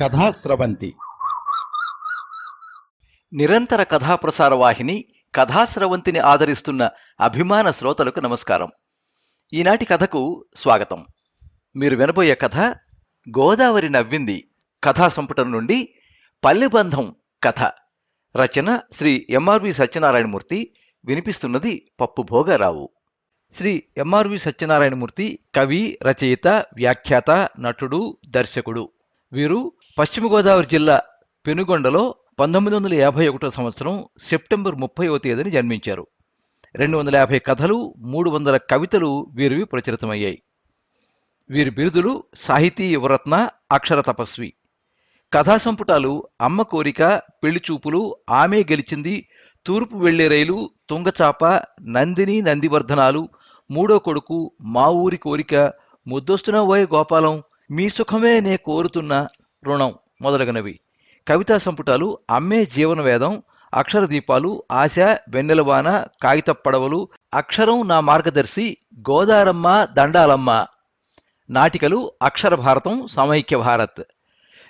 కథాస్రవంతి నిరంతర కథాప్రసార వాహిని కథాస్రవంతిని ఆదరిస్తున్న అభిమాన శ్రోతలకు నమస్కారం. ఈనాటి కథకు స్వాగతం. మీరు వినబోయే కథ గోదావరి నవ్వింది కథా సంపుటం నుండి పల్లెబంధం కథ. రచన శ్రీ ఎంఆర్వి సత్యనారాయణమూర్తి వినిపిస్తున్నది పప్పు భోగారావు. శ్రీ ఎంఆర్వి సత్యనారాయణమూర్తి కవి రచయిత వ్యాఖ్యాత నటుడు దర్శకుడు. వీరు పశ్చిమ గోదావరి జిల్లా పెనుగొండలో పంతొమ్మిది వందల యాభై ఒకటో సంవత్సరం సెప్టెంబర్ ముప్పైవ తేదీని జన్మించారు. రెండు వందల యాభై కథలు మూడు వందల కవితలు వీరివి ప్రచురితమయ్యాయి. వీరి బిరుదులు సాహితీ యువరత్న అక్షర తపస్వి. కథా సంపుటాలు అమ్మ కోరిక పెళ్ళి చూపులు ఆమె గెలిచింది తూర్పు వెళ్ళే రైలు తుంగచాప నందిని నందివర్ధనాలు మూడో కొడుకు మా ఊరి కోరిక ముద్దొస్తున్న గోపాలం మీ సుఖమే నే కోరుతున్న రుణం మొదలగునవి. కవితా సంపుటాలు అమ్మే జీవన వేదం అక్షర దీపాలు ఆశ వెన్నెలవాన కాగిత పడవలు అక్షరం నా మార్గదర్శి గోదారమ్మ దండాలమ్మ. నాటికలు అక్షర భారతం సమైక్య భారత్.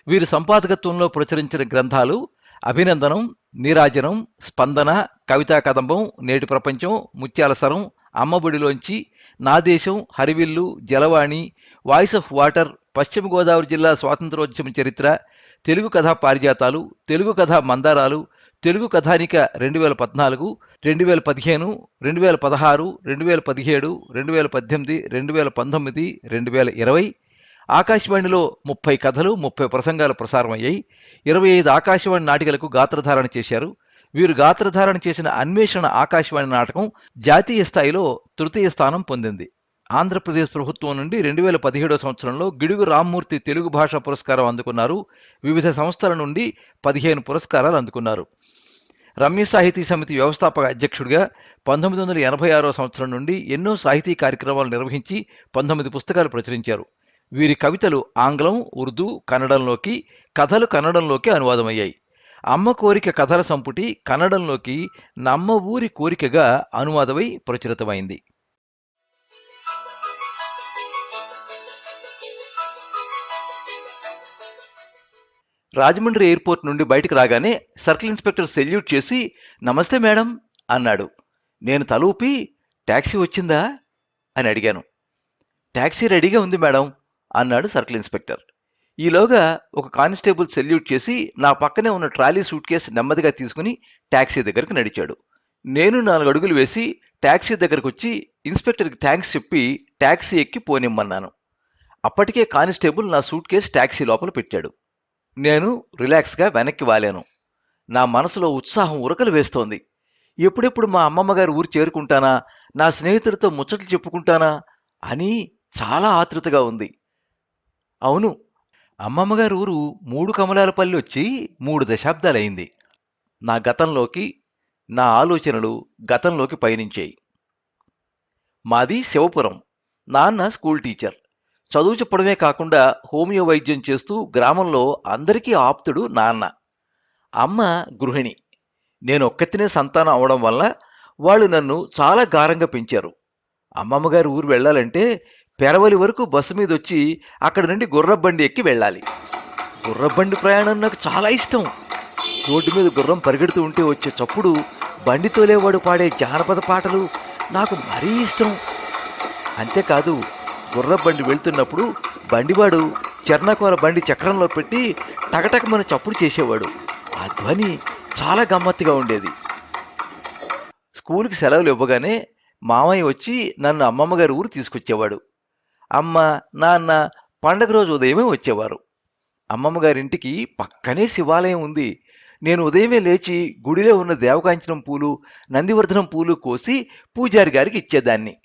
వీరి సంపాదకత్వంలో ప్రచురించిన గ్రంథాలు అభినందనం నీరాజనం స్పందన కవితా కదంబం నేటి ప్రపంచం ముత్యాలసరం అమ్మబుడిలోంచి అమ్మబడిలోంచి నా దేశం హరివిల్లు జలవాణి వాయిస్ ఆఫ్ వాటర్ పశ్చిమ గోదావరి జిల్లా స్వాతంత్రోద్యమ చరిత్ర తెలుగు కథా పారిజాతాలు తెలుగు కథా మందారాలు తెలుగు కథానిక రెండు వేల పద్నాలుగు రెండు వేల పదిహేను రెండు వేల పదహారు రెండు వేల పదిహేడు రెండు వేల పద్దెనిమిది రెండు వేల పంతొమ్మిది రెండు వేల ఇరవై ఆకాశవాణిలో ముప్పై కథలు ముప్పై ప్రసంగాలు ప్రసారమయ్యాయి. ఇరవై ఐదు ఆకాశవాణి నాటికలకు గాత్రధారణ చేశారు. వీరు గాత్రధారణ చేసిన అన్వేషణ ఆకాశవాణి నాటకం జాతీయ స్థాయిలో తృతీయ స్థానం పొందింది. ఆంధ్రప్రదేశ్ ప్రభుత్వం నుండి రెండు వేల పదిహేడో సంవత్సరంలో గిడుగు రామ్మూర్తి తెలుగు భాషా పురస్కారం అందుకున్నారు. వివిధ సంస్థల నుండి పదిహేను పురస్కారాలు అందుకున్నారు. రమ్య సాహితీ సమితి వ్యవస్థాపక అధ్యక్షుడిగా పంతొమ్మిది వందల ఎనభై ఆరో సంవత్సరం నుండి ఎన్నో సాహితీ కార్యక్రమాలు నిర్వహించి పంతొమ్మిది పుస్తకాలు ప్రచురించారు. వీరి కవితలు ఆంగ్లం ఉర్దూ కన్నడంలోకి కథలు కన్నడంలోకి అనువాదమయ్యాయి. అమ్మ కోరిక కథల సంపుటి కన్నడంలోకి నమ్మ ఊరి కోరికగా అనువాదమై ప్రచురితమైంది. రాజమండ్రి ఎయిర్పోర్ట్ నుండి బయటకు రాగానే సర్కిల్ ఇన్స్పెక్టర్ సెల్యూట్ చేసి నమస్తే మేడం అన్నాడు. నేను తలూపి ట్యాక్సీ వచ్చిందా? అని అడిగాను. ట్యాక్సీ రెడీగా ఉంది మేడం అన్నాడు సర్కిల్ ఇన్స్పెక్టర్. ఈలోగా ఒక కానిస్టేబుల్ సెల్యూట్ చేసి నా పక్కనే ఉన్న ట్రాలీ సూట్ కేసు నెమ్మదిగా తీసుకుని ట్యాక్సీ దగ్గరకు నడిచాడు. నేను నాలుగు అడుగులు వేసి ట్యాక్సీ దగ్గరకు వచ్చి ఇన్స్పెక్టర్కి థ్యాంక్స్ చెప్పి ట్యాక్సీ ఎక్కి పోనిమ్మన్నాను. అప్పటికే కానిస్టేబుల్ నా సూట్ కేసు ట్యాక్సీ లోపల పెట్టాడు. నేను రిలాక్స్గా వెనక్కి వాలాను. నా మనసులో ఉత్సాహం ఉరకలు వేస్తోంది. ఎప్పుడెప్పుడు మా అమ్మమ్మ గారి ఊరు చేరుకుంటానా? నా స్నేహితులతో ముచ్చట్లు చెప్పుకుంటానా? అని చాలా ఆతృతగా ఉంది. అవును అమ్మమ్మగారి ఊరు మూడు కమలాలపల్లి వచ్చి మూడు దశాబ్దాలైంది నా గతంలోకి నా ఆలోచనలు గతంలోకి పయనించాయి. మాది శివపురం. నాన్న స్కూల్ టీచర్. చదువు చెప్పడమే కాకుండా హోమియో వైద్యం చేస్తూ గ్రామంలో అందరికీ ఆప్తుడు నాన్న. అమ్మ గృహిణి. నేను ఒక్కతినే సంతానం అవడం వల్ల వాళ్ళు నన్ను చాలా గారంగా పెంచారు. అమ్మమ్మగారి ఊరు వెళ్ళాలంటే పెరవలి వరకు బస్సు మీద వచ్చి అక్కడి నుండి గుర్రబండి ఎక్కి వెళ్ళాలి. గుర్రబండి ప్రయాణం నాకు చాలా ఇష్టం. రోడ్డు మీద గుర్రం పరిగెడుతూ ఉంటే వచ్చే చప్పుడు బండి తోలేవాడు పాడే జానపద పాటలు నాకు మరీ ఇష్టం. అంతేకాదు గుర్రబండి వెళ్తున్నప్పుడు బండివాడు చెర్నకోర బండి చక్రంలో పెట్టి టకటకమని చప్పుడు చేసేవాడు. ఆ ధ్వని చాలా గమ్మత్తుగా ఉండేది. స్కూల్కి సెలవులు ఇవ్వగానే మామయ్య వచ్చి నన్ను అమ్మమ్మ గారి ఊరు తీసుకొచ్చేవాడు. అమ్మ నాన్న పండగ రోజు ఉదయమే వచ్చేవారు. అమ్మమ్మ గారింటికి పక్కనే శివాలయం ఉంది. నేను ఉదయమే లేచి గుడిలో ఉన్న దేవకాంచనం పూలు నందివర్ధనం పూలు కోసి పూజారి గారికి ఇచ్చేదాన్ని.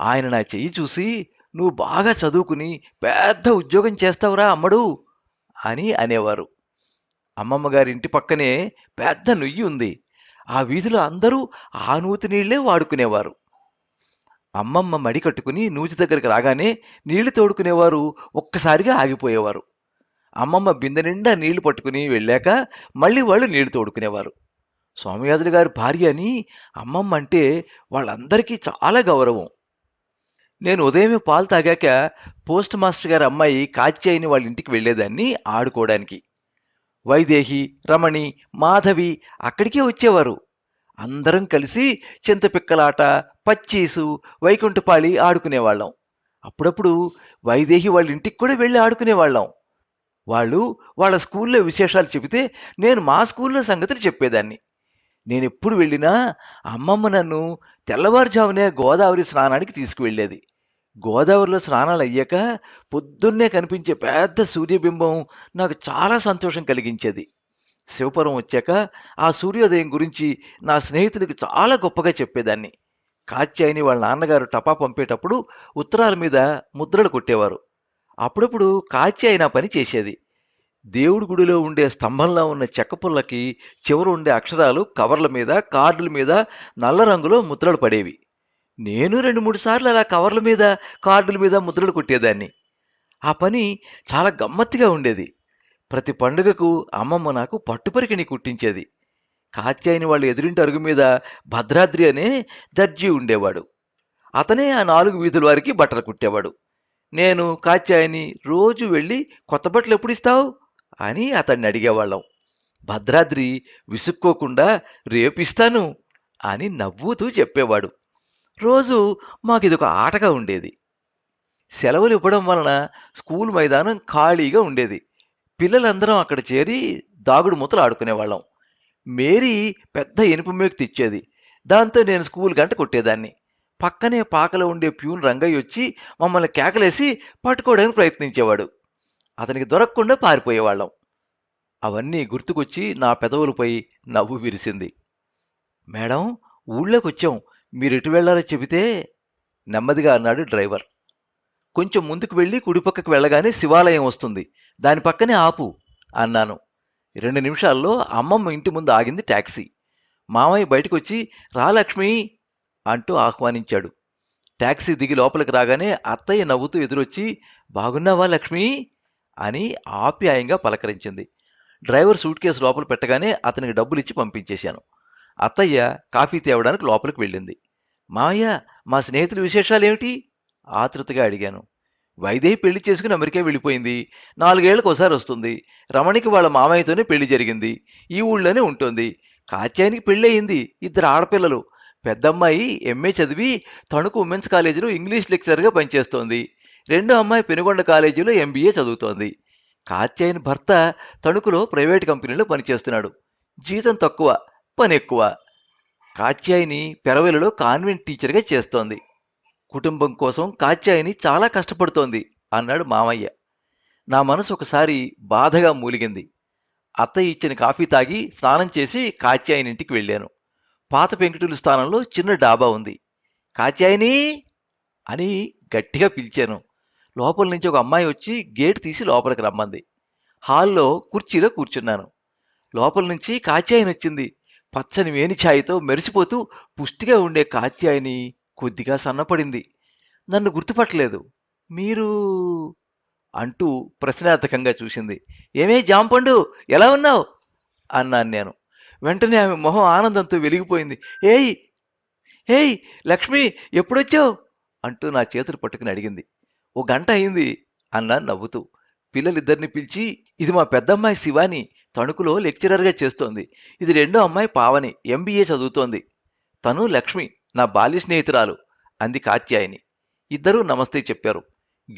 ఆయన నా చెయ్యి చూసి నువ్వు బాగా చదువుకుని పెద్ద ఉద్యోగం చేస్తావురా అమ్మడు అని అనేవారు. అమ్మమ్మ గారి ఇంటి పక్కనే పెద్ద నుయ్యి ఉంది. ఆ వీధిలో అందరూ ఆ నూతి నీళ్ళే వాడుకునేవారు. అమ్మమ్మ మడి కట్టుకుని నూతి దగ్గరికి రాగానే నీళ్ళు తోడుకునేవారు ఒక్కసారిగా ఆగిపోయేవారు. అమ్మమ్మ బిందె నిండా నీళ్ళు పట్టుకుని వెళ్ళాక మళ్ళీ వాళ్ళు నీళ్ళు తోడుకునేవారు. స్వామియాదులు గారి భార్య అని అమ్మమ్మ అంటే వాళ్ళందరికీ చాలా గౌరవం. నేను ఉదయమే పాలు తాగాక పోస్ట్ మాస్టర్ గారి అమ్మాయి కాత్యాయిని వాళ్ళ ఇంటికి వెళ్ళేదాన్ని ఆడుకోవడానికి. వైదేహి రమణి మాధవి అక్కడికే వచ్చేవారు. అందరం కలిసి చింతపిక్కలాట పచ్చీసు వైకుంఠపాళి ఆడుకునేవాళ్ళం. అప్పుడప్పుడు వైదేహి వాళ్ళ ఇంటికి కూడా వెళ్ళి ఆడుకునేవాళ్ళం. వాళ్ళు వాళ్ళ స్కూల్లో విశేషాలు చెబితే నేను మా స్కూల్లో సంగతులు చెప్పేదాన్ని. నేను ఎప్పుడు వెళ్ళినా అమ్మమ్మ నన్ను తెల్లవారుజామునే గోదావరి స్నానానికి తీసుకువెళ్ళేది. గోదావరిలో స్నానాలు అయ్యాక పొద్దున్నే కనిపించే పెద్ద సూర్యబింబం నాకు చాలా సంతోషం కలిగించేది. శివపురం వచ్చాక ఆ సూర్యోదయం గురించి నా స్నేహితుడికి చాలా గొప్పగా చెప్పేదాన్ని. కాత్యాయని వాళ్ళ నాన్నగారు టపా పంపేటప్పుడు ఉత్తరాల మీద ముద్రలు కొట్టేవారు. అప్పుడప్పుడు కాత్యాయన పని చేసేది. దేవుడి గుడిలో ఉండే స్తంభంలో ఉన్న చెక్క పుల్లకి చివర ఉండే అక్షరాలు కవర్ల మీద కార్డుల మీద నల్ల రంగులో ముద్రలు పడేవి. నేను రెండు మూడు సార్లు అలా కవర్ల మీద కార్డుల మీద ముద్రలు కొట్టేదాన్ని. ఆ పని చాలా గమ్మత్తుగా ఉండేది. ప్రతి పండుగకు అమ్మమ్మ నాకు పట్టుపరికిని కుట్టించేది. కాత్యాయని వాళ్ళ ఎదురింటి అరుగు మీద భద్రాద్రి అనే దర్జీ ఉండేవాడు. అతనే ఆ నాలుగు వీధుల వారికి బట్టలు కుట్టేవాడు. నేను కాత్యాయని రోజు వెళ్ళి కొత్త బట్టలు ఎప్పుడు ఇస్తావు? అని అతన్ని అడిగేవాళ్ళం. భద్రాద్రి విసుక్కోకుండా రేపిస్తాను అని నవ్వుతూ చెప్పేవాడు. రోజు మాకు ఇదొక ఆటగా ఉండేది. సెలవులు ఇవ్వడం వలన స్కూల్ మైదానం ఖాళీగా ఉండేది. పిల్లలందరం అక్కడ చేరి దాగుడు మూతలు ఆడుకునేవాళ్ళం. మేరీ పెద్ద ఇనుప మేకు తెచ్చేది. దాంతో నేను స్కూల్ గంట కొట్టేదాన్ని. పక్కనే పాకలో ఉండే ప్యూన్ రంగయ్య వచ్చి మమ్మల్ని కేకలేసి పట్టుకోవడానికి ప్రయత్నించేవాడు. అతనికి దొరకకుండా పారిపోయేవాళ్ళం. అవన్నీ గుర్తుకొచ్చి నా పెదవులపై నవ్వు విరిసింది. మేడం ఊళ్ళోకి వచ్చాం మీరు ఎటు వెళ్ళారో చెబితే నెమ్మదిగా అన్నాడు డ్రైవర్. కొంచెం ముందుకు వెళ్ళి కుడిపక్కకు వెళ్ళగానే శివాలయం వస్తుంది. దాని పక్కనే ఆపు అన్నాను. రెండు నిమిషాల్లో అమ్మమ్మ ఇంటి ముందు ఆగింది ట్యాక్సీ మామయ్య బయటకు వచ్చి రా లక్ష్మి అంటూ ఆహ్వానించాడు. ట్యాక్సీ దిగి లోపలికి రాగానే అత్తయ్య నవ్వుతూ ఎదురొచ్చి బాగున్నావా లక్ష్మి? అని ఆప్యాయంగా పలకరించింది. డ్రైవర్ సూట్ కేసు లోపల పెట్టగానే అతనికి డబ్బులు ఇచ్చి పంపించేశాను. అత్తయ్య కాఫీ తేవడానికి లోపలికి వెళ్ళింది. మామయ్య మా స్నేహితుల విశేషాలు ఏమిటి ఆతృతగా అడిగాను. వైదేహి పెళ్ళి చేసుకుని అమెరికా వెళ్ళిపోయింది. నాలుగేళ్ళకు ఒకసారి వస్తుంది. రమణికి వాళ్ళ మామయ్యతోనే పెళ్ళి జరిగింది. ఈ ఊళ్ళోనే ఉంటుంది. కాత్యాయనికి పెళ్ళయింది. ఇద్దరు ఆడపిల్లలు. పెద్దమ్మాయి ఎంఏ చదివి తణుకు ఉమెన్స్ కాలేజీలో ఇంగ్లీష్ లెక్చరర్గా పనిచేస్తోంది. రెండో అమ్మాయి పెనుగొండ కాలేజీలో ఎంబీఏ చదువుతోంది. కాత్యాయన్ భర్త తణుకులో ప్రైవేట్ కంపెనీలో పనిచేస్తున్నాడు. జీతం తక్కువ పని ఎక్కువ. కాత్యాయిని పెరవెలలో కాన్వెంట్ టీచర్గా చేస్తోంది. కుటుంబం కోసం కాత్యాయిని చాలా కష్టపడుతోంది అన్నాడు మామయ్య. నా మనసు ఒకసారి బాధగా మూలిగింది. అత్తయ్య ఇచ్చిన కాఫీ తాగి స్నానం చేసి కాత్యాయని ఇంటికి వెళ్ళాను. పాత పెంకుటిల్లు స్థానంలో చిన్న డాబా ఉంది. కాత్యాయిని అని గట్టిగా పిలిచాను. లోపల నుంచి ఒక అమ్మాయి వచ్చి గేట్ తీసి లోపలికి రమ్మంది. హాల్లో కుర్చీలో కూర్చున్నాను. లోపల నుంచి కాత్యాయని వచ్చింది. పచ్చని వేని ఛాయతో మెరిసిపోతూ పుష్టిగా ఉండే కాత్యాయని కొద్దిగా సన్నపడింది. నన్ను గుర్తుపట్టలేదు. మీరు? అంటూ ప్రశ్నార్థకంగా చూసింది. ఏమే జాంపండు? ఎలా ఉన్నావు? అన్నాను నేను. వెంటనే ఆమె మొహం ఆనందంతో వెలిగిపోయింది. ఏయ్! ఏయ్! లక్ష్మి ఎప్పుడొచ్చావు? అంటూ నా చేతులు పట్టుకుని అడిగింది. ఓ గంట అయింది అన్నా నవ్వుతూ. పిల్లలిద్దరిని పిలిచి ఇది మా పెద్దమ్మాయి శివాని తణుకులో లెక్చరర్గా చేస్తోంది. ఇది రెండో అమ్మాయి పావని ఎంబీఏ చదువుతోంది. తను లక్ష్మి నా బాల్య స్నేహితురాలు అంది కాత్యాయని. ఇద్దరూ నమస్తే చెప్పారు.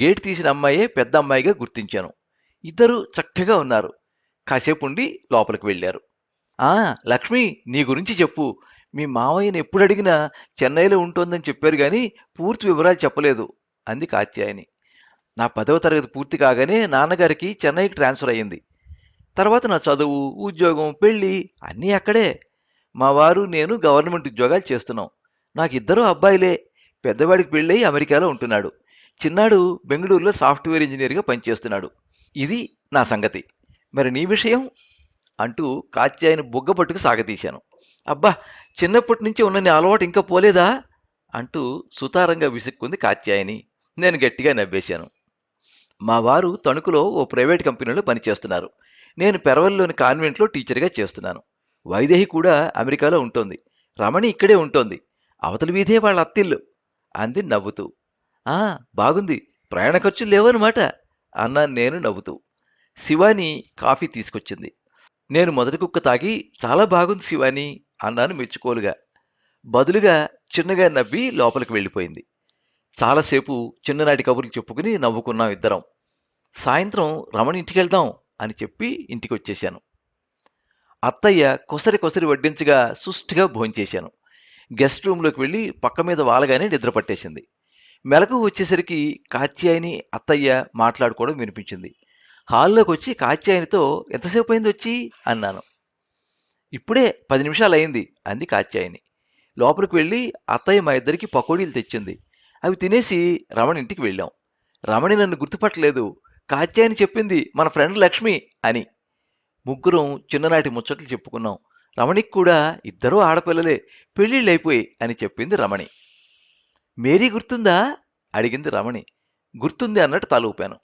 గేట్ తీసిన అమ్మాయే పెద్ద అమ్మాయిగా గుర్తించాను. ఇద్దరూ చక్కగా ఉన్నారు. కాసేపు ఉండి లోపలికి వెళ్ళారు. ఆ లక్ష్మి నీ గురించి చెప్పు. మీ మావయ్యని ఎప్పుడు అడిగినా చెన్నైలో ఉంటోందని చెప్పారు కానీ పూర్తి వివరాలు చెప్పలేదు అంది కాత్యాయని. నా పదవ తరగతి పూర్తి కాగానే నాన్నగారికి చెన్నైకి ట్రాన్స్ఫర్ అయ్యింది. తర్వాత నా చదువు ఉద్యోగం పెళ్ళి అన్నీ అక్కడే. మా వారు నేను గవర్నమెంట్ ఉద్యోగాలు చేస్తున్నాం. నాకు ఇద్దరు అబ్బాయిలే. పెద్దవాడికి పెళ్ళై అమెరికాలో ఉంటున్నాడు. చిన్నాడు బెంగళూరులో సాఫ్ట్వేర్ ఇంజనీర్గా పనిచేస్తున్నాడు. ఇది నా సంగతి. మరి నీ విషయం? అంటూ కాత్యాయని బుగ్గ పట్టుకు సాగతీశాను. అబ్బా చిన్నప్పటి నుంచి ఉన్న నీ అలవాటు ఇంకా పోలేదా? అంటూ సుతారంగా విసుక్కుంది కాత్యాయని. నేను గట్టిగా నవ్వేశాను. మా వారు తణుకులో ఓ ప్రైవేట్ కంపెనీలో పనిచేస్తున్నారు. నేను పెరవల్లోని కాన్వెంట్లో టీచర్గా చేస్తున్నాను. వైదేహి కూడా అమెరికాలో ఉంటుంది. రమణి ఇక్కడే ఉంటోంది. అవతల వీధే వాళ్ళ అత్తిల్లు అంది నవ్వుతూ. ఆ బాగుంది. ప్రయాణ ఖర్చులు లేవన్నమాట అన్నాను నేను నవ్వుతూ. శివాని కాఫీ తీసుకొచ్చింది. నేను మొదటి కుక్క తాగి చాలా బాగుంది శివాని అన్నాను మెచ్చుకోలుగా. బదులుగా చిన్నగా నవ్వి లోపలికి వెళ్ళిపోయింది. చాలాసేపు చిన్ననాటి కబుర్లు చెప్పుకుని నవ్వుకున్నాం ఇద్దరం. సాయంత్రం రమణి ఇంటికి వెళ్దాం అని చెప్పి ఇంటికి వచ్చేశాను అత్తయ్య కొసరి కొసరి వడ్డించగా సుష్టిగా భోంచేశాను గెస్ట్ రూమ్లోకి వెళ్ళి పక్క మీద వాలగానే నిద్ర పట్టేసింది. మెలకు వచ్చేసరికి కాత్యాయని అత్తయ్య మాట్లాడుకోవడం వినిపించింది. హాల్లోకి వచ్చి కాత్యాయనితో ఎంతసేపు అయింది వచ్చి అన్నాను. ఇప్పుడే పది నిమిషాలు అయింది అంది కాత్యాయని. లోపలికి వెళ్ళి అత్తయ్య మా ఇద్దరికి పకోడీలు తెచ్చింది. అవి తినేసి రమణ ఇంటికి వెళ్ళాం. రమణి నన్ను గుర్తుపట్టలేదు. కాత్యాయని చెప్పింది మన ఫ్రెండ్ లక్ష్మి అని. ముగ్గురం చిన్ననాటి ముచ్చట్లు చెప్పుకున్నాం. రమణికి కూడా ఇద్దరూ ఆడపిల్లలే పెళ్ళిళ్ళు అయిపోయి అని చెప్పింది రమణి. మేరీ గుర్తుందా? అడిగింది రమణి. గుర్తుంది అన్నట్టు తలూపాను.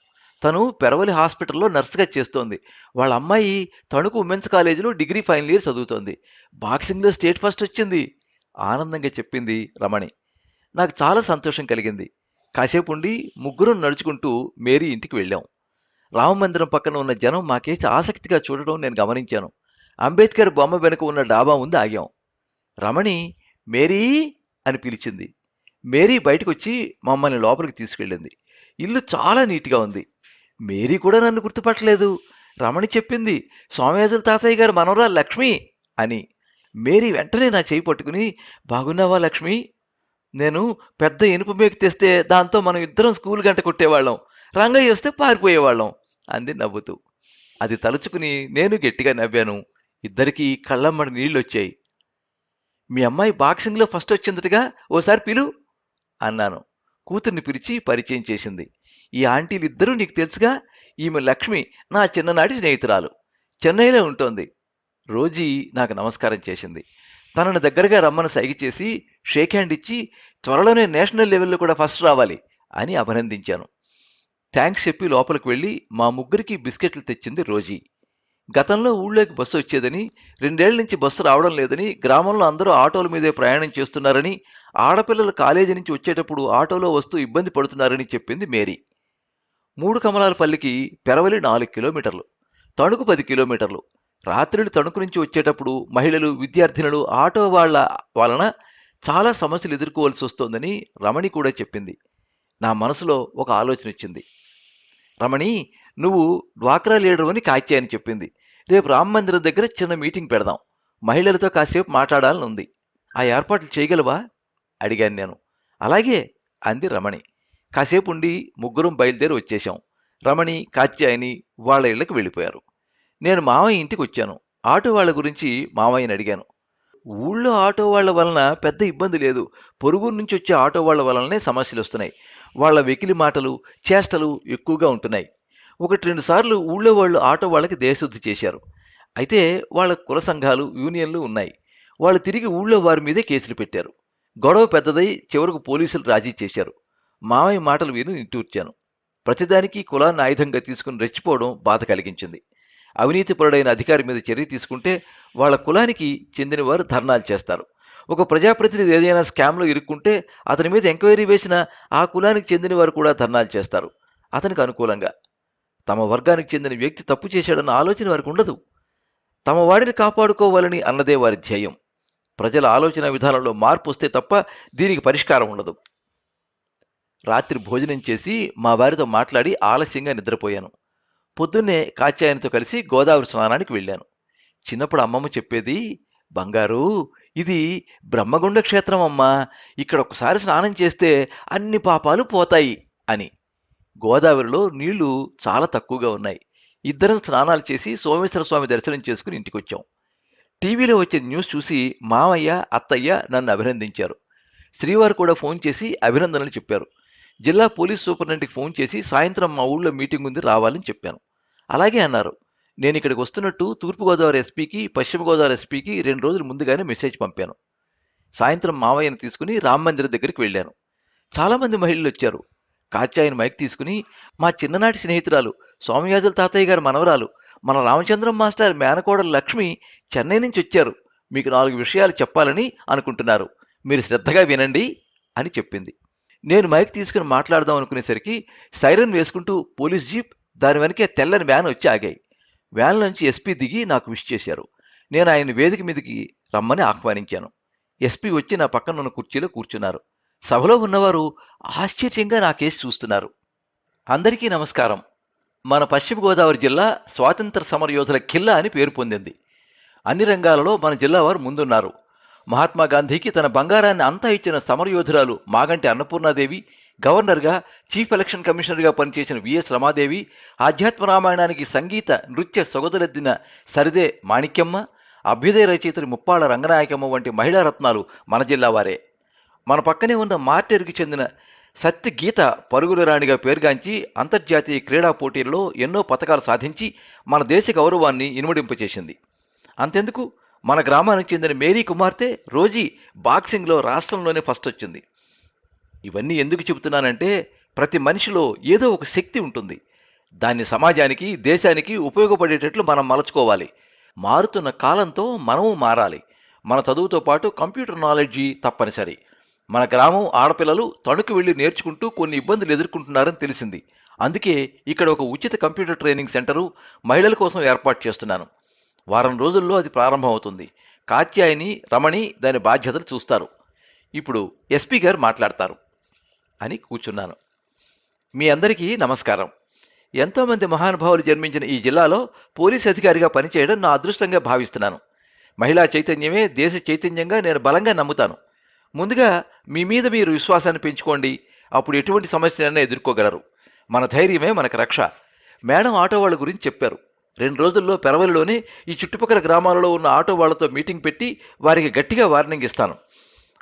తను పెరవలి హాస్పిటల్లో నర్సుగా చేస్తోంది. వాళ్ళ అమ్మాయి తణుకు ఉమెన్స్ కాలేజీలో డిగ్రీ ఫైనల్ ఇయర్ చదువుతోంది. బాక్సింగ్లో స్టేట్ ఫస్ట్ వచ్చింది. ఆనందంగా చెప్పింది రమణి. నాకు చాలా సంతోషం కలిగింది. కాసేపు ఉండి ముగ్గురం నడుచుకుంటూ మేరీ ఇంటికి వెళ్ళాం. రామమందిరం పక్కన ఉన్న జనం మాకేసి ఆసక్తిగా చూడడం నేను గమనించాను. అంబేద్కర్ బొమ్మ వెనుక ఉన్న డాబా ముందు ఆగాం. రమణి మేరీ అని పిలిచింది. మేరీ బయటకు వచ్చి మమ్మల్ని లోపలికి తీసుకెళ్ళింది. ఇల్లు చాలా నీట్గా ఉంది. మేరీ కూడా నన్ను గుర్తుపట్టలేదు. రమణి చెప్పింది స్వామియాజుల తాతయ్య గారు మనవరా లక్ష్మి అని. మేరీ వెంటనే నా చేయి పట్టుకుని బాగున్నావా లక్ష్మి? నేను పెద్ద ఇనుప మేకు తెస్తే దాంతో మనం ఇద్దరం స్కూల్ గంట కొట్టేవాళ్ళం. రంగయ్య వస్తే పారిపోయేవాళ్ళం అంది నవ్వుతూ. అది తలుచుకుని నేను గట్టిగా నవ్వాను. ఇద్దరికీ కళ్ళమ్మడి నీళ్ళు వచ్చాయి మీ అమ్మాయి బాక్సింగ్లో ఫస్ట్ వచ్చిందటగా? ఓసారి పిలు అన్నాను. కూతుర్ని పిలిచి పరిచయం చేసింది. ఈ ఆంటీలు ఇద్దరూ నీకు తెలుసుగా? ఈమె లక్ష్మి నా చిన్ననాటి స్నేహితురాలు. చెన్నైలో ఉంటోంది. రోజీ నాకు నమస్కారం చేసింది. తనను దగ్గరగా రమ్మని సైగ చేసి షేక్ హ్యాండ్ ఇచ్చి త్వరలోనే నేషనల్ లెవెల్లో కూడా ఫస్ట్ రావాలి అని అభినందించాను. థ్యాంక్స్ చెప్పి లోపలికి వెళ్ళి మా ముగ్గురికి బిస్కెట్లు తెచ్చింది రోజీ. గతంలో ఊళ్ళోకి బస్సు వచ్చేదని రెండేళ్ళ నుంచి బస్సు రావడం లేదని గ్రామంలో అందరూ ఆటోల మీదే ప్రయాణం చేస్తున్నారని ఆడపిల్లలు కాలేజీ నుంచి వచ్చేటప్పుడు ఆటోలో వస్తూ ఇబ్బంది పడుతున్నారని చెప్పింది మేరీ. మూడు కమలాలపల్లికి పెరవలి నాలుగు కిలోమీటర్లు తణుకు పది కిలోమీటర్లు రాత్రులు తణుకు నుంచి వచ్చేటప్పుడు మహిళలు విద్యార్థినులు ఆటో వాళ్ళ వలన చాలా సమస్యలు ఎదుర్కోవాల్సి వస్తోందని రమణి కూడా చెప్పింది. నా మనసులో ఒక ఆలోచన వచ్చింది. రమణి నువ్వు డ్వాక్రా లీడర్ అని కాచ్యాయని అని చెప్పింది. రేపు రామ మందిరం దగ్గర చిన్న మీటింగ్ పెడదాం. మహిళలతో కాసేపు మాట్లాడాలని ఉంది. ఆ ఏర్పాట్లు చేయగలవా? అడిగాను నేను. అలాగే అంది రమణి. కాసేపు ఉండి ముగ్గురం బయలుదేరి వచ్చేశాం. రమణి కాత్యాయని వాళ్ళ ఇళ్ళకి వెళ్ళిపోయారు. నేను మామయ్య ఇంటికి వచ్చాను. ఆటో వాళ్ళ గురించి మామయ్యని అడిగాను. ఊళ్ళో ఆటో వాళ్ళ వలన పెద్ద ఇబ్బంది లేదు. పొరుగురు నుంచి వచ్చే ఆటో వాళ్ళ వలననే సమస్యలు వస్తున్నాయి. వాళ్ళ వెకిలి మాటలు చేష్టలు ఎక్కువగా ఉంటున్నాయి. ఒకటి రెండు సార్లు ఊళ్ళో వాళ్ళు ఆటో వాళ్ళకి దేశశుద్ధి చేశారు. అయితే వాళ్ళ కుల సంఘాలు యూనియన్లు ఉన్నాయి. వాళ్ళు తిరిగి ఊళ్ళో వారి మీదే కేసులు పెట్టారు. గొడవ పెద్దదై చివరకు పోలీసులు రాజీ చేశారు. మామయ్య మాటలు విని నిట్టూర్చాను. ప్రతిదానికి కులాన్ని ఆయుధంగా తీసుకుని రెచ్చిపోవడం బాధ కలిగించింది. అవినీతిపరుడైన అధికారి మీద చర్య తీసుకుంటే వాళ్ళ కులానికి చెందిన వారు ధర్నాలు చేస్తారు. ఒక ప్రజాప్రతినిధి ఏదైనా స్కామ్లో ఇరుక్కుంటే అతని మీద ఎంక్వైరీ వేసిన ఆ కులానికి చెందిన వారు కూడా ధర్నాలు చేస్తారు. అతనికి అనుకూలంగా. తమ వర్గానికి చెందిన వ్యక్తి తప్పు చేశాడన్న ఆలోచన వారికి ఉండదు. తమ వాడిని కాపాడుకోవాలని అన్నదే వారి ధ్యేయం. ప్రజల ఆలోచన విధానంలో మార్పు వస్తే తప్ప దీనికి పరిష్కారం ఉండదు. రాత్రి భోజనం చేసి మా వారితో మాట్లాడి ఆలస్యంగా నిద్రపోయాను. పొద్దున్నే కాత్యాయనితో కలిసి గోదావరి స్నానానికి వెళ్ళాను. చిన్నప్పుడు అమ్మమ్మ చెప్పేది బంగారు ఇది బ్రహ్మగుండ క్షేత్రం అమ్మా. ఇక్కడ ఒకసారి స్నానం చేస్తే అన్ని పాపాలు పోతాయి అని. గోదావరిలో నీళ్ళు చాలా తక్కువగా ఉన్నాయి. ఇద్దరం స్నానాలు చేసి సోమేశ్వర స్వామి దర్శనం చేసుకుని ఇంటికి వచ్చాం టీవీలో వచ్చే న్యూస్ చూసి మామయ్య అత్తయ్య నన్ను అభినందించారు. శ్రీవారు కూడా ఫోన్ చేసి అభినందనలు చెప్పారు. జిల్లా పోలీస్ సూపరింటెండెంట్కి ఫోన్ చేసి సాయంత్రం మా ఊళ్ళో మీటింగ్ ఉంది రావాలని చెప్పాను. అలాగే అన్నారు. నేను ఇక్కడికి వస్తున్నట్టు తూర్పుగోదావరి ఎస్పీకి పశ్చిమ గోదావరి ఎస్పీకి రెండు రోజులు ముందుగానే మెసేజ్ పంపాను. సాయంత్రం మావయ్యను తీసుకుని రామ మందిరం దగ్గరికి వెళ్ళాను. చాలామంది మహిళలు వచ్చారు. కాత్యాయన మైక్ తీసుకుని మా చిన్ననాటి స్నేహితురాలు సోమయాజుల తాతయ్య గారి మనవరాలు మన రామచంద్రం మాస్టర్ మేనకోడలు లక్ష్మి చెన్నై నుంచి వచ్చారు. మీకు నాలుగు విషయాలు చెప్పాలని అనుకుంటున్నారు. మీరు శ్రద్ధగా వినండి అని చెప్పింది. నేను మైక్ తీసుకుని మాట్లాడదాం అనుకునేసరికి సైరన్ వేసుకుంటూ పోలీస్ జీప్ దాని వెనకే తెల్లని వ్యాన్ వచ్చి ఆగాయి. వ్యాన్ నుంచి ఎస్పీ దిగి నాకు విష్ చేశారు. నేను ఆయన వేదిక మీదకి రమ్మని ఆహ్వానించాను. ఎస్పీ వచ్చి నా పక్కన ఉన్న కుర్చీలో కూర్చున్నారు. సభలో ఉన్నవారు ఆశ్చర్యంగా నా కేసు చూస్తున్నారు. అందరికీ నమస్కారం. మన పశ్చిమ గోదావరి జిల్లా స్వాతంత్ర సమరయోధుల కిల్లా అని పేరు పొందింది. అన్ని రంగాలలో మన జిల్లా వారు ముందున్నారు. మహాత్మా గాంధీకి తన బంగారాన్ని అంతా ఇచ్చిన సమరయోధురాలు మాగంటి అన్నపూర్ణాదేవి గవర్నర్గా చీఫ్ ఎలక్షన్ కమిషనర్గా పనిచేసిన విఎస్ రమాదేవి ఆధ్యాత్మ రామాయణానికి సంగీత నృత్య సొగదులెద్దిన సరిదే మాణిక్యమ్మ అభ్యుదయ రచయితలు ముప్పాళ్ళ రంగనాయకమ్మ వంటి మహిళా రత్నాలు మన జిల్లా వారే. మన పక్కనే ఉన్న మార్టెర్కి చెందిన సత్తి గీత పరుగుల రాణిగా పేరుగాంచి అంతర్జాతీయ క్రీడా పోటీల్లో ఎన్నో పథకాలు సాధించి మన దేశ గౌరవాన్ని ఇనుమడింపచేసింది. అంతెందుకు? మన గ్రామానికి చెందిన మేరీ కుమార్తె రోజీ బాక్సింగ్లో రాష్ట్రంలోనే ఫస్ట్ వచ్చింది ఇవన్నీ ఎందుకు చెబుతున్నానంటే ప్రతి మనిషిలో ఏదో ఒక శక్తి ఉంటుంది. దాన్ని సమాజానికి దేశానికి ఉపయోగపడేటట్లు మనం మలచుకోవాలి. మారుతున్న కాలంతో మనము మారాలి. మన చదువుతో పాటు కంప్యూటర్ నాలెడ్జి తప్పనిసరి. మన గ్రామం ఆడపిల్లలు తణుకు వెళ్ళి నేర్చుకుంటూ కొన్ని ఇబ్బందులు ఎదుర్కొంటున్నారని తెలిసింది. అందుకే ఇక్కడ ఒక ఉచిత కంప్యూటర్ ట్రైనింగ్ సెంటరు మహిళల కోసం ఏర్పాటు చేస్తున్నాను. వారం రోజుల్లో అది ప్రారంభమవుతుంది. కాత్యాయని రమణి దాని బాధ్యతలు చూస్తారు. ఇప్పుడు ఎస్పీ గారు మాట్లాడతారు. అని కూర్చున్నాను. మీ అందరికీ నమస్కారం. ఎంతోమంది మహానుభావులు జన్మించిన ఈ జిల్లాలో పోలీస్ అధికారిగా పనిచేయడం నా అదృష్టంగా భావిస్తున్నాను. మహిళా చైతన్యమే దేశ చైతన్యంగా నేను బలంగా నమ్ముతాను. ముందుగా మీ మీద మీరు విశ్వాసాన్ని పెంచుకోండి. అప్పుడు ఎటువంటి సమస్యలైనా ఎదుర్కోగలరు. మన ధైర్యమే మనకు రక్ష. మేడం ఆటో వాళ్ళ గురించి చెప్పారు. రెండు రోజుల్లో పెరవలిలోనే ఈ చుట్టుపక్కల గ్రామాలలో ఉన్న ఆటో వాళ్ళతో మీటింగ్ పెట్టి వారికి గట్టిగా వార్నింగ్ ఇస్తాను.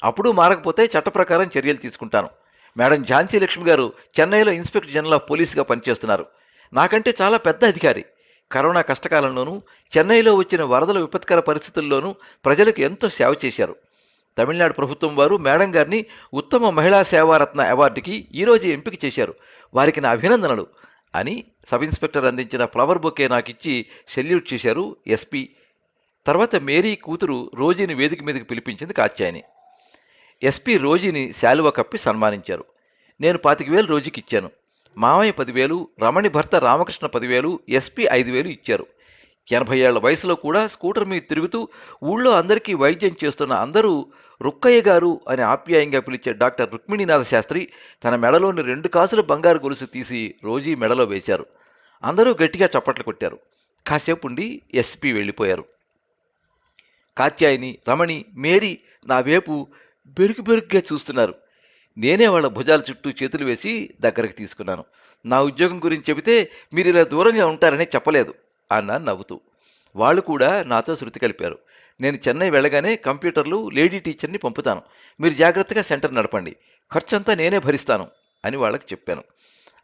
అప్పుడు మారకపోతే చట్ట ప్రకారం చర్యలు తీసుకుంటాను. మేడం ఝాన్సీ లక్ష్మి గారు చెన్నైలో ఇన్స్పెక్టర్ జనరల్ ఆఫ్ పోలీసుగా పనిచేస్తున్నారు. నాకంటే చాలా పెద్ద అధికారి. కరోనా కష్టకాలంలోనూ చెన్నైలో వచ్చిన వరదల విపత్కర పరిస్థితుల్లోనూ ప్రజలకు ఎంతో సేవ చేశారు. తమిళనాడు ప్రభుత్వం వారు మేడం గారిని ఉత్తమ మహిళా సేవారత్న అవార్డుకి ఈరోజు ఎంపిక చేశారు. వారికి నా అభినందనలు అని సబ్ ఇన్స్పెక్టర్ అందించిన ఫ్లవర్ బొకే నాకు ఇచ్చి సెల్యూట్ చేశారు ఎస్పీ. తర్వాత మేరీ కూతురు రోజీని వేదిక మీదకి పిలిపించింది కాత్యాయని. ఎస్పీ రోజీని శాలువ కప్పి సన్మానించారు. నేను పాతిక వేలు రోజుకి ఇచ్చాను. మామయ్య పదివేలు రమణి భర్త రామకృష్ణ పదివేలు ఎస్పీ ఐదు వేలు ఇచ్చారు. ఎనభై ఏళ్ళ వయసులో కూడా స్కూటర్ మీద తిరుగుతూ ఊళ్ళో అందరికీ వైద్యం చేస్తున్న అందరూ రుక్కయ్య గారు అని ఆప్యాయంగా పిలిచే డాక్టర్ రుక్మిణీనాథ శాస్త్రి తన మెడలోని రెండు కాసుల బంగారు గొలుసు తీసి రోజీ మెడలో వేశారు. అందరూ గట్టిగా చప్పట్లు కొట్టారు. కాసేపు ఉండి ఎస్పీ వెళ్ళిపోయారు. కాత్యాయని రమణి మేరీ నా వేపు బెరుకు బెరుగ్గా చూస్తున్నారు. నేనే వాళ్ళ భుజాల చుట్టూ చేతులు వేసి దగ్గరకు తీసుకున్నాను. నా ఉద్యోగం గురించి చెబితే మీరు ఇలా దూరంగా ఉంటారని చెప్పలేదు అన్నాను నవ్వుతూ. వాళ్ళు కూడా నాతో శృతి కలిపారు. నేను చెన్నై వెళ్ళగానే కంప్యూటర్లు లేడీ టీచర్ని పంపుతాను. మీరు జాగ్రత్తగా సెంటర్ నడపండి. ఖర్చంతా నేనే భరిస్తాను అని వాళ్ళకి చెప్పాను.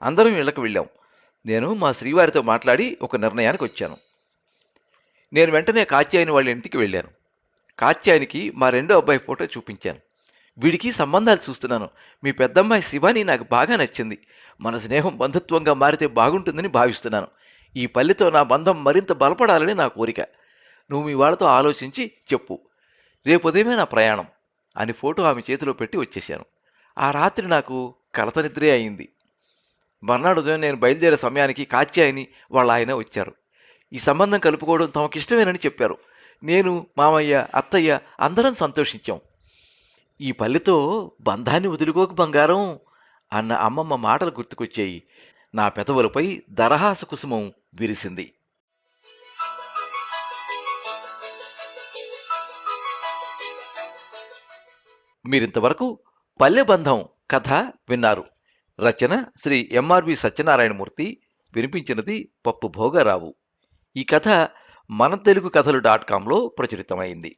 అందరం ఇళ్ళకి వెళ్ళాం. నేను మా శ్రీవారితో మాట్లాడి ఒక నిర్ణయానికి వచ్చాను. నేను వెంటనే కాత్యాయని వాళ్ళ ఇంటికి వెళ్ళాను. కాత్యాయనికి మా రెండో అబ్బాయి ఫోటో చూపించాను. వీడికి సంబంధాలు చూస్తున్నాను. మీ పెద్దమ్మాయి శివాని నాకు బాగా నచ్చింది. మన స్నేహం బంధుత్వంగా మారితే బాగుంటుందని భావిస్తున్నాను. ఈ పల్లెతో నా బంధం మరింత బలపడాలని నా కోరిక. నువ్వు మీ వాళ్ళతో ఆలోచించి చెప్పు. రేపు ఉదయమే నా ప్రయాణం అని ఫోటో ఆమె చేతిలో పెట్టి వచ్చేశాను. ఆ రాత్రి నాకు కలత నిద్రే అయింది. మర్నాడు ఉదయం నేను బయలుదేరే సమయానికి కాత్యాయని వాళ్ళ ఆయన వచ్చారు. ఈ సంబంధం కలుపుకోవడం తమకిష్టమేనని చెప్పారు. నేను మామయ్య అత్తయ్య అందరం సంతోషించాం. ఈ పల్లెతో బంధాన్ని వదులుకోక బంగారం అన్న అమ్మమ్మ మాటలు గుర్తుకొచ్చాయి. నా పెదవులపై దరహాస కుసుమం విరిసింది. మీరింతవరకు పల్లె బంధం కథ విన్నారు. రచన శ్రీ ఎంఆర్వి సత్యనారాయణమూర్తి వినిపించినది పప్పు భోగరావు. ఈ కథ మన తెలుగు కథలు డాట్ కాంలో ప్రచురితమైంది.